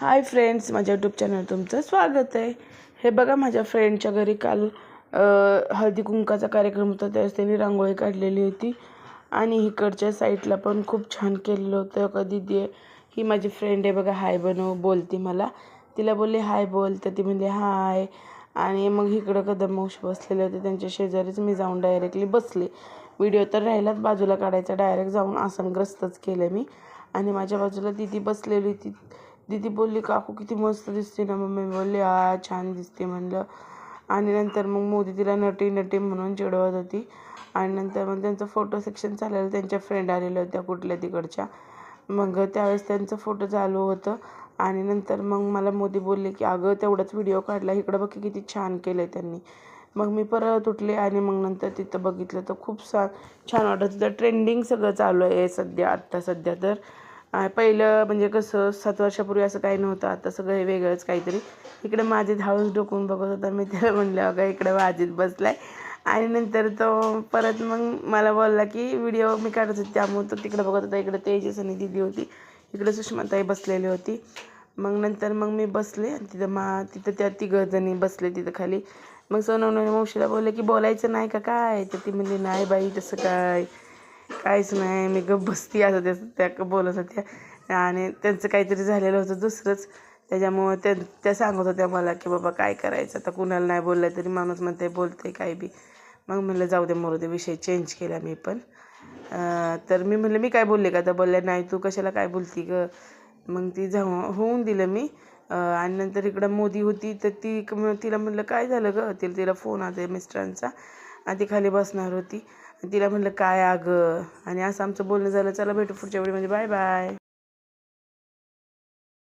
हाय friends माझ्या YouTube channel तुमचं स्वागत आहे. हे बघा माझ्या फ्रेंडच्या घरी काल हळदी कुंकाचा कार्यक्रम होता त्यावेळेस त्यांनी रांगोळी काढलेली होती. आणि इकडच्या साईडला पण खूप छान केलेलं होतं. कधी दे ही माझी फ्रेंड आहे बघा हाय बनव बोलती मला. तिला बोलले हाय बोल. तर ती म्हणली हाय. आणि मग इकडं कदम बसलेले होते. त्यांच्या शेजारीच मी जाऊन डायरेक्टली बसले. व्हिडिओ तर राहिलाच बाजूला काढायचा डायरेक्ट जाऊन आसनग्रस्तच केलं मी. आणि माझ्या बाजूला दिदी बसलेली ती दीदी बोलली काकू किती मस्त दिसते ना मम्मी. बोलली आ छान दिसते म्हणलं. आणि नंतर मग मोदी तिला नटी नटी म्हणून चिडवत होती. आणि नंतर मग त्यांचं फोटो सेक्शन चाललेलं त्यांच्या फ्रेंड आलेल्या होत्या कुठल्या तिकडच्या. मग त्यावेळेस त्यांचं फोटो चालू होतं. आणि नंतर मग मला मोदी बोलले की अगं तेवढाच व्हिडिओ काढला. इकडं बघ की किती छान केलं आहे त्यांनी. मग मी परत उठले आणि मग नंतर तिथं बघितलं तर खूप सा छान वाटत होतं ट्रेंडिंग सगळं चालू आहे सध्या आत्ता सध्या तर. पहिलं म्हणजे कसं सात वर्षापूर्वी असं काही नव्हतं आता सगळं हे वेगळंच काहीतरी. इकडे माझी धावस डोकून बघत होता मी त्याला म्हणलं अगं इकडे वाजीत बसलाय. आणि नंतर तो परत मग मला बोलला की व्हिडिओ मी काढत होते त्यामुळे तो तिकडे बघत होता इकडे तेजस आणि दिदी होती इकडे सुषमाताई बसलेली होती. मग नंतर मग मी बसले तिथं मा तिथं त्या तिघजणी बसले तिथं खाली. मग सोनवणे मावशीला बोलले की बोलायचं नाही का काय? तर ती म्हणली नाही बाई तसं काय? काहीच नाही मी गप्प बसती असं त्या त्या बोलत होत्या. आणि त्यांचं काहीतरी झालेलं होतं दुसरंच. त्याच्यामुळं त्या त्या सांगत होत्या मला की बाबा काय करायचं? आता कुणाला नाही बोललं तरी माणूस म्हणते बोलते काय बी. मग म्हणलं जाऊ दे मरू दे विषय चेंज केला मी पण. तर मी म्हणलं मी काय बोलले का? तर बोलले नाही तू कशाला काय बोलती ग? मग ती जाऊ होऊन दिलं मी. आणि नंतर इकडं मोदी होती तर ती क- तिला म्हणलं काय झालं ग? तिला तिला फोन आता मिस्टरांचा. आणि ती खाली बसणार होती. तिला म्हणलं काय अगं आणि असं आमचं बोलणं झालं चला भेटू पुढच्या वेळी. म्हणजे बाय बाय.